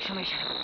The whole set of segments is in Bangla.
ঠিক সময় ইশারা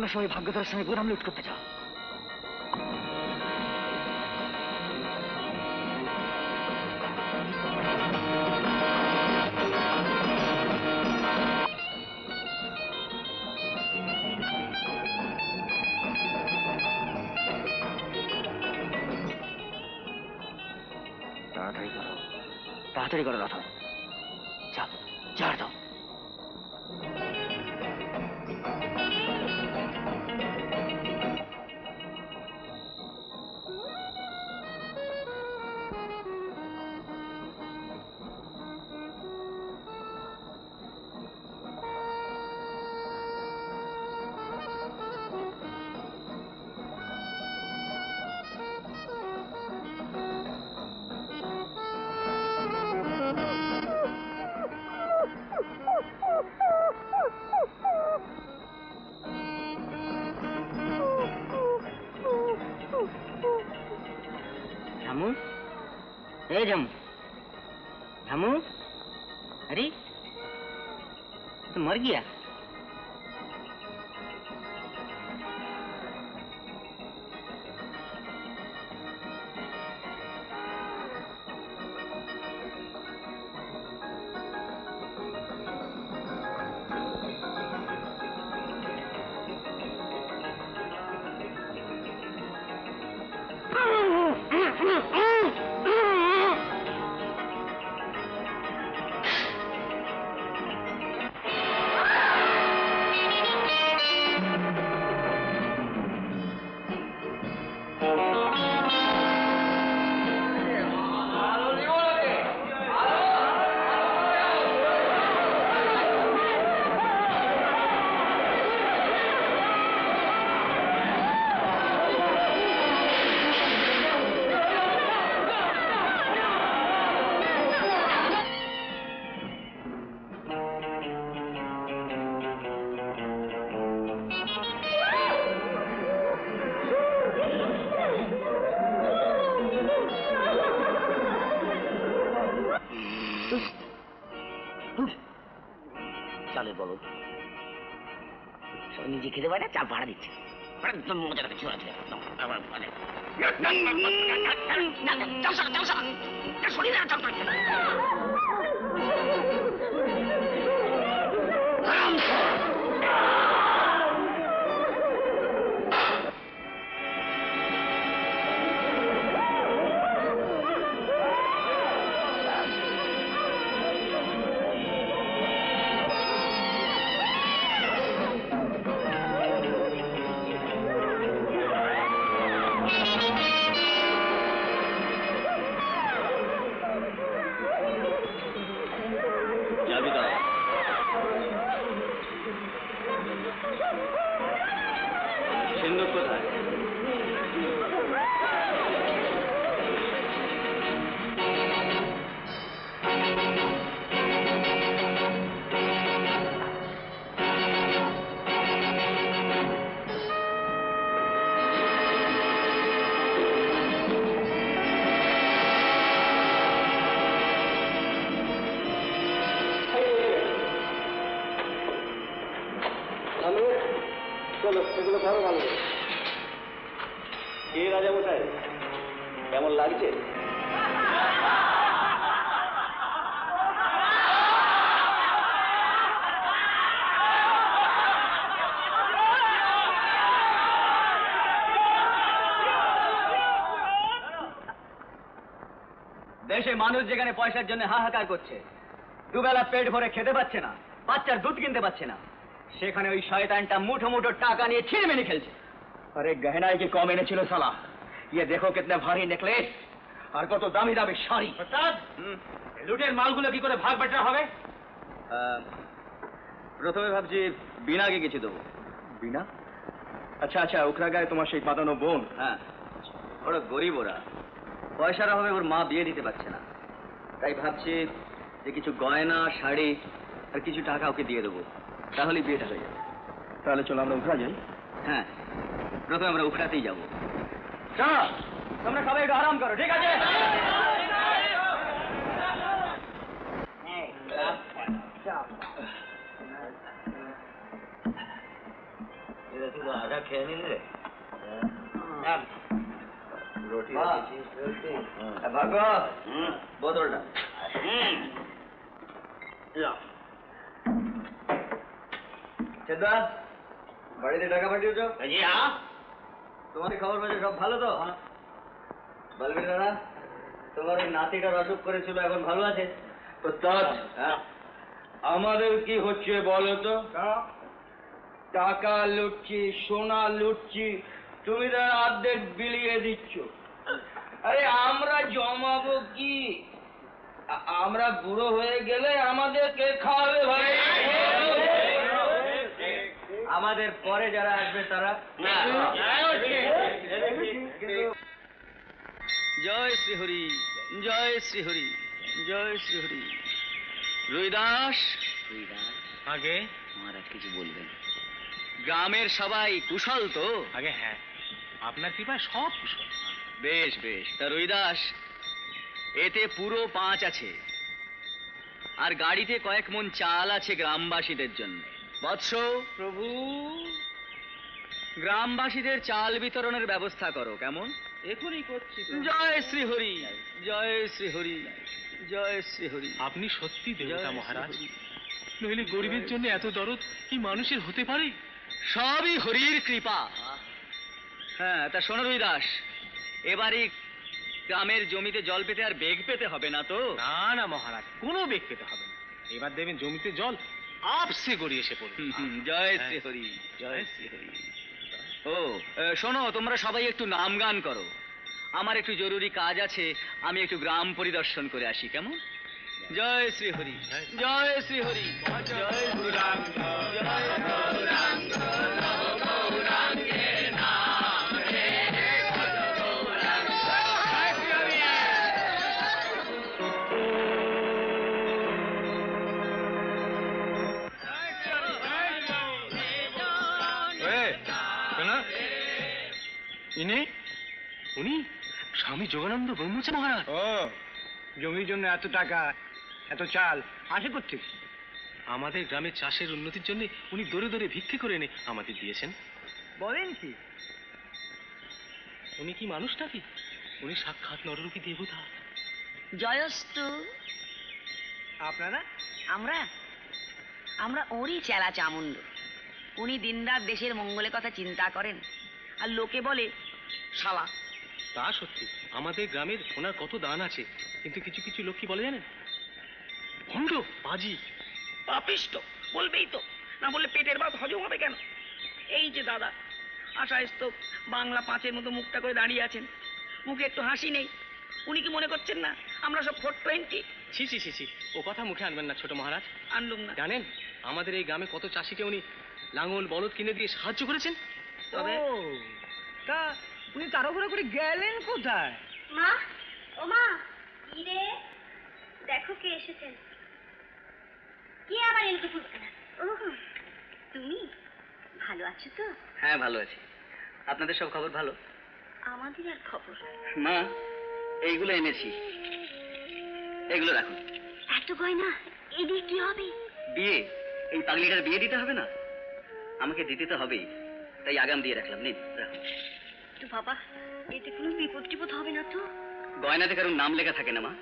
তোমরা সবাই ভাগ্যধরের সঙ্গে গোদাম লুট করতে যাও তাড়াতাড়ি করো। তাড়াতাড়ি করো রথ ले जाऊँगी झमू अरे तू तो मर गया। খেতে পারে চাল ভাড়া দিচ্ছে। মজাটা কিছু মজা লাগে ছোড়া ছোড়া একদম। আবার মানে চাল। করলে ধরো ভালো কে রাজা মশাই? কেমন লাগছে? দেশে মানুষ যেখানে পয়সার জন্য হাহাকার করছে, দুবেলা পেট ভরে খেতে পাচ্ছে না, বাচ্চার দুধ কিনতে পাচ্ছে না। সেখানে ওই শয়তানটা মুঠো মুঠো টাকা নিয়ে ছিঁড়েমিনি খেলছে। আরে গহনায় কি কম এনেছিল সালা ইয়ে দেখো কিতনে ভারী নেকলেস আর কত দামি দামি শাড়ি। লুটের মালগুলো কি করে ভাগ বাটা হবে? প্রথমে ভাবছি বিনাকে কিছু দেবো। বিনা? আচ্ছা আচ্ছা ওখরা গায়ে তোমার সেই পাতানো বোন। হ্যাঁ। ওরা গরিব ওরা। পয়সার অভাবে ওর মা বিয়ে দিতে পারছে না। তাই ভাবছি যে কিছু গয়না শাড়ি আর কিছু টাকা ওকে দিয়ে দেবো। তাহলেই বিয়েটা হয়ে যাবে। তাহলে চলো আমরা উখড়া যাই। হ্যাঁ প্রথমে আমরা উখড়াতেই যাব। চলো তোমরা সবাই একটু আরাম করো ঠিক আছে? আধা খেয়ে নিন রে রুটি। ভাগ্য বোতলটা। চেদা বাড়িতে টাকা পাঠিয়েছ? তোমার খবর পাচ্ছে সব ভালো তো? বলবি দাদা তোমার ওই নাতিটার অসুখ করেছিল এখন ভালো আছে? হ্যাঁ। আমাদের কি হচ্ছে বলো তো? টাকা লুটছি সোনা লুটছি তুমি তার অর্ধেক বিলিয়ে দিচ্ছ। আরে আমরা জমাবো কি? আমরা বুড়ো হয়ে গেলে আমাদের কে খাওয়াবে ভাই? আমাদের পরে যারা আসবে তারা জয় শ্রী হরি জয় শ্রী হরি জয় শ্রী হরি রুইদাস আগে মহারাজ কিছু বলবেন গ্রামের সবাই কুশল তো আগে হ্যাঁ আপনার কৃপায় সব কুশল বেশ বেশ তা রুইদাস এতে পুরো পাঁচ আছে আর গাড়িতে কয়েক মন চাল আছে গ্রামবাসীদের জন্য বৎস প্রভু গ্রামবাসীদের চাল বিতরণের ব্যবস্থা করো কেমন? এখনই করছি জয় শ্রী হরি জয় শ্রী হরি জয় শ্রী হরি আপনি সত্যি দেবতা মহারাজ। নইলে গরিবের জন্য এত দরদ কি মানুষের হতে পারে? সবই হরির কৃপা। হ্যাঁ তা শোনো রুই দাস এবারে গ্রামের জমিতে জল পেতে আর বেগ পেতে হবে না তো? না না মহারাজ কোনো বেগ পেতে হবে না। এবার দেবেন জমিতে জল আপসে গড়িয়ে এসে পড়বে জয় শ্রী হরি জয় শ্রী হরি। ও শোনো তোমরা সবাই একটু নাম গান করো। আমার একটু জরুরি কাজ আছে আমি একটু গ্রাম পরিদর্শন করে আসি কেমন? জয় শ্রী হরি জয় শ্রী হরি জয় শ্রী রাম জয় ইনি? উনি? স্বামী যোগানন্দ ব্রহ্মচারী মহারাজ। ও জমির জন্য এত টাকা এত চাল আসে করতে আমাদের গ্রামের চাষের উন্নতির জন্য উনি দরে দরে ভিক্ষে করে এনে আমাদের দিয়েছেন। বলেন কি? উনি কি মানুষ নাকি উনি সাক্ষাৎ নররূপী দেবতা। জয়স্তু। আপনারা? আমরা? আমরা ওরই চেলা চামুন্ড উনি দিনরাত দেশের মঙ্গলের কথা চিন্তা করেন আর লোকে বলে শালা। তা সত্যি আমাদের গ্রামের ওনার কত দান আছে কিন্তু কিছু কিছু লোক কি বলে জানেন? ভণ্ড বাজি। পাপিষ্ট বলবেই তো না বললে পেটের ভাত হজম হবে কেন? এই যে দাদা আশায়স্ত বাংলা পাঁচের মতো মুখটা করে দাঁড়িয়ে আছেন মুখে একটু হাসি নেই উনি কি মনে করছেন না আমরা সব ফোর টোয়েন্টি ছি ছি ছি ছি ও কথা মুখে আনবেন না ছোট মহারাজ। আনলুম না। জানেন আমাদের এই গ্রামে কত চাষিকে উনি লাঙল বলদ কিনে দিয়ে সাহায্য করেছেন? তবে তা উনি তাড়াহুড়ো করে গেলেন কোথায়? মা ও মা কি রে দেখো কে এসেছেন কে আবার এলকে ও তুমি? ভালো আছো তো? হ্যাঁ ভালো আছি। আপনাদের সব খবর ভালো? আমাদের আর খবর? মা এইগুলো এনেছি। এগুলো রাখুন। এত গয়না এদিকে কি হবে? বিয়ে এই পাগলিটার বিয়ে দিতে হবে না? আমাকে দিতে তো হবেই। তাই আগাম দিয়ে রাখলাম। নিন রাখুন। তো বাবা এতে কোনো বিপদ টিপদ হবে না তো। গয়নাতে কারোর নাম লেখা থাকে না মা।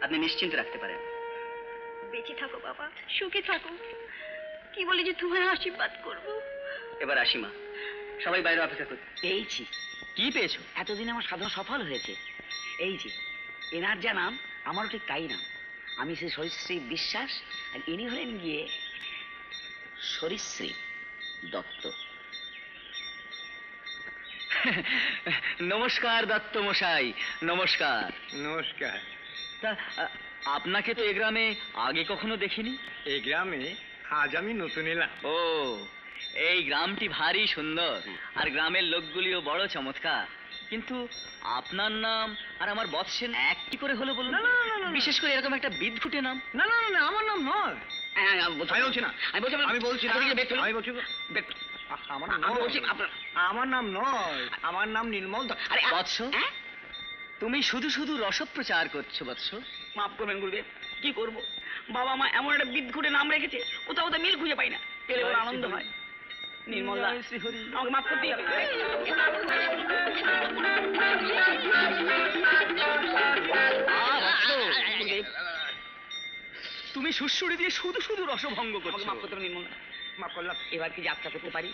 আপনি নিশ্চিন্তে রাখতে পারেন। বেঁচে থাকো বাবা সুখে থাকো। কি বলে যে তোমার আশীর্বাদ করব? এবার আসি মা। সবাই বাইরে অপেক্ষা করছে পেয়েছি কি পেয়েছ? এতদিন আমার সাধনা সফল হয়েছে। এই যে এনার যা নাম আমারও ঠিক তাই না আমি সেই সরীসৃপ বিশ্বাস আর ইনি হলেন গিয়ে সরীসৃপ দত্ত। নমস্কার দত্ত মশাই নমস্কার। নমস্কার। তা আপনাকে তো এ গ্রামে আগে কখনো দেখিনি? এই গ্রামে আজ আমি নতুন এলাম। ও এই গ্রামটি ভারী সুন্দর আর গ্রামের লোকগুলিও বড় চমৎকার। কিন্তু আপনার নাম আর আমার বৎসেন একটি করে হলো বলুন। বিশেষ করে এরকম একটা বিদঘুটে নাম? না না না, আমার নাম নয়। হ্যাঁ, আমি বলছি। না। আমি বলছি আমি বলছি আমি বলছি আমার আমি নাম বলছি আপনার আমার নাম নয় আমার নাম নির্মল আরে বৎস হ্যাঁ? তুমি শুধু শুধু রসপ্রচার করছ বৎস মাফ করবেন গুরুদেব কি করব বাবা মা এমন একটা বিদঘুটে নাম রেখেছে কোথাও মিল খুঁজে পাই না পেলে বড় আনন্দ হয় নির্মল দা আমাকে মাফ করতেই হবে আ, বৎস, গুরুদেব, তুমি সুশ্রুড়ি দিয়ে শুধু শুধু রসভঙ্গ করছ মাফ করতে নির্মল। মাফ করলাম এবার কি যাত্রা করতে পারি?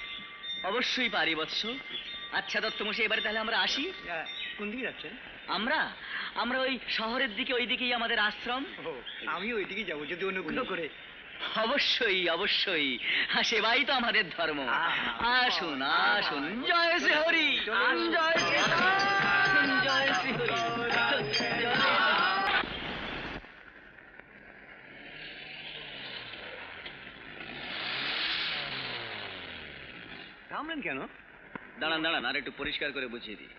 অবশ্যই পারি বৎস। আচ্ছা দত্ত মশাই এবারে তাহলে আমরা আসি। কোন দিকে যাচ্ছেন? আমরা? আমরা ওই শহরের দিকে ওই দিকেই আমাদের আশ্রম। আমি ওইদিকে যাব যদি অনুগ্রহ করে। অবশ্যই অবশ্যই। সেবাই তো আমাদের ধর্ম। আসুন আসুন। জয় শ্রী হরি। জয় শ্রী জয় শ্রী হরি। থামলেন কেন দাঁড়ান দাঁড়ান আর একটু পরিষ্কার করে বুঝিয়ে দিই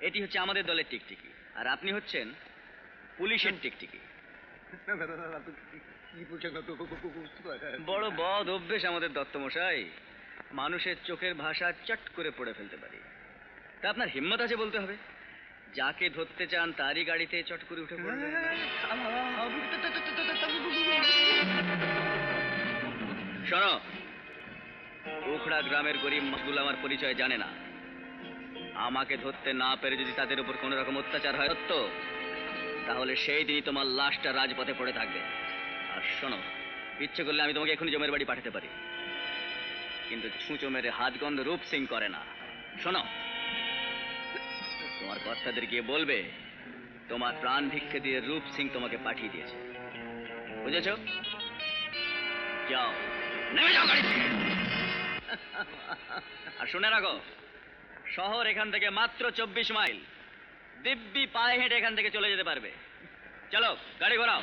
এটি হচ্ছে আমাদের দলের টিকটিকি আর আপনি হচ্ছেন পুলিশের টিকটিকি বড় বদ অভ্যেস আমাদের দত্তমশাই মানুষের চোখের ভাষা চট করে পড়ে ফেলতে পারি তা আপনার হিম্মত আছে বলতে হবে যাকে ধরতে চান তারই গাড়িতে চট করে উঠে পড়বেন শোনো উখড়া গ্রামের গরিব মানুষগুলো আমার পরিচয় জানে না। আমাকে ধরতে না পেরে যদি তাদের উপর কোনো রকম অত্যাচার হয় সত্য, তাহলে সেই দিনই তোমার লাশটা রাজপথে পড়ে থাকবে। আর শোনো, ইচ্ছে করলে আমি তোমাকে এখনই জমের বাড়ি পাঠাতে পারি। কিন্তু ছুঁচো মেরে হাত গন্ধ রূপ সিং করে না। শোনো, তোমার কর্তাদের গিয়ে বলবে, তোমার প্রাণ ভিক্ষে দিয়ে রূপ সিং তোমাকে পাঠিয়ে দিয়েছে। বুঝেছ? যাও, নেমে যাও গাড়ি থেকে আর শুনে রাখো, শহর এখান থেকে মাত্র চব্বিশ মাইল। দিব্যি পায়ে হেঁটে এখান থেকে চলে যেতে পারবে। চলো, গাড়ি ঘোরাও।